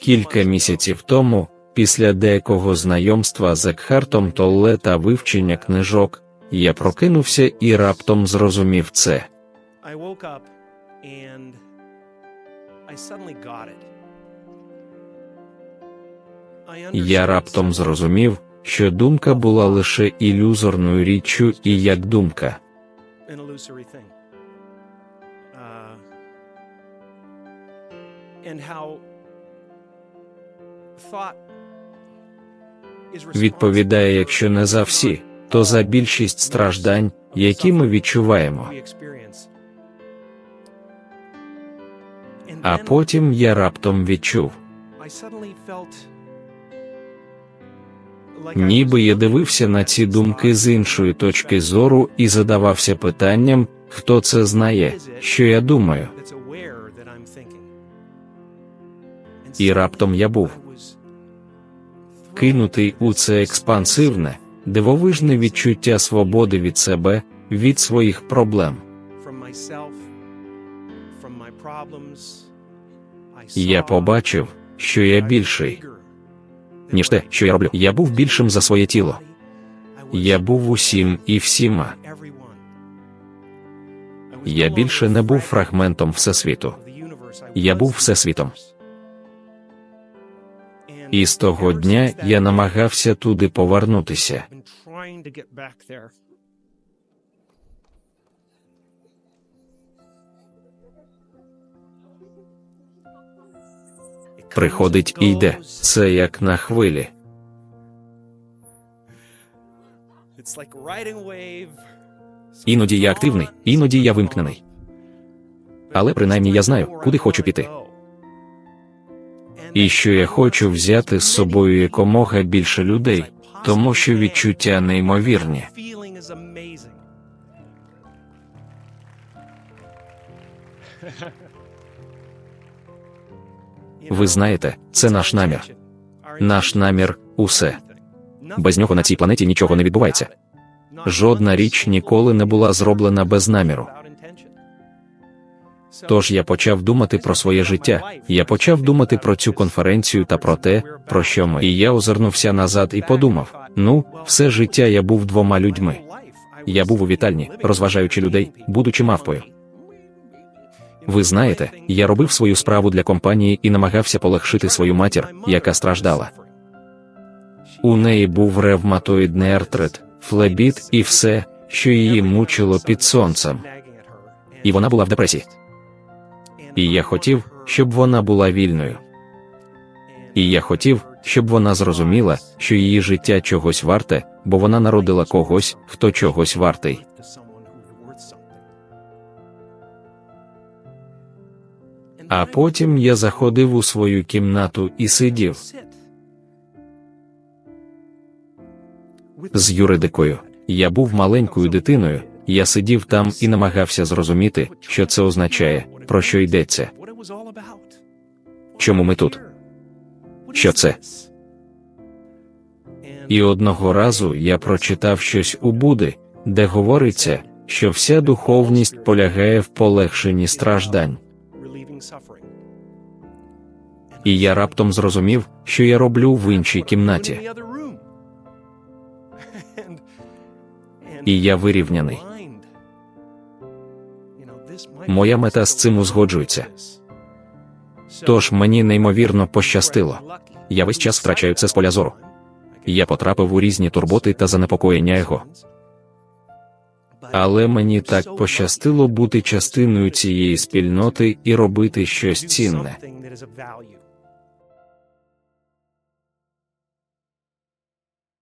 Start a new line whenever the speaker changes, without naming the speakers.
Кілька місяців тому, після деякого знайомства з Екхартом Толле та вивчення книжок, я прокинувся і раптом зрозумів це. Я раптом зрозумів, що думка була лише ілюзорною річчю і як думка.
Uh, and how
Відповідає, якщо не за всі, то за більшість страждань, які ми відчуваємо. А потім я раптом відчув, ніби я дивився на ці думки з іншої точки зору і задавався питанням, хто це знає, що я думаю. І раптом я був кинутий у це експансивне, дивовижне відчуття свободи від себе, від своїх проблем. Я побачив, що я більший, ніж те, що я роблю. Я був більшим за своє тіло. Я був усім і всіма. Я більше не був фрагментом Всесвіту. Я був Всесвітом. І з того дня я намагався туди повернутися. Приходить і йде. Це як на хвилі. Іноді я активний, іноді я вимкнений. Але принаймні я знаю, куди хочу піти. І що я хочу взяти з собою якомога більше людей, тому що відчуття неймовірні. Ви знаєте, це наш намір. Наш намір усе. Без нього на цій планеті нічого не відбувається. Жодна річ ніколи не була зроблена без наміру. Тож я почав думати про своє життя. Я почав думати про цю конференцію та про те, про що ми. І я озирнувся назад і подумав: ну, все життя я був двома людьми. Я був у вітальні, розважаючи людей, будучи мавпою. Ви знаєте, я робив свою справу для компанії і намагався полегшити свою матір, яка страждала. У неї був ревматоїдний артрит, флебіт і все, що її мучило під сонцем. І вона була в депресії. І я хотів, щоб вона була вільною. І я хотів, щоб вона зрозуміла, що її життя чогось варте, бо вона народила когось, хто чогось вартий. А потім я заходив у свою кімнату і сидів з юридикою. Я був маленькою дитиною, я сидів там і намагався зрозуміти, що це означає, про що йдеться. Чому ми тут? Що це? І одного разу я прочитав щось у Буди, де говориться, що вся духовність полягає в полегшенні страждань. І я раптом зрозумів, що я роблю в іншій кімнаті. І я вирівняний. Моя мета з цим узгоджується. Тож мені неймовірно пощастило. Я весь час втрачаю це з поля зору. Я потрапив у різні турботи та занепокоєння його. Але мені так пощастило бути частиною цієї спільноти і робити щось цінне.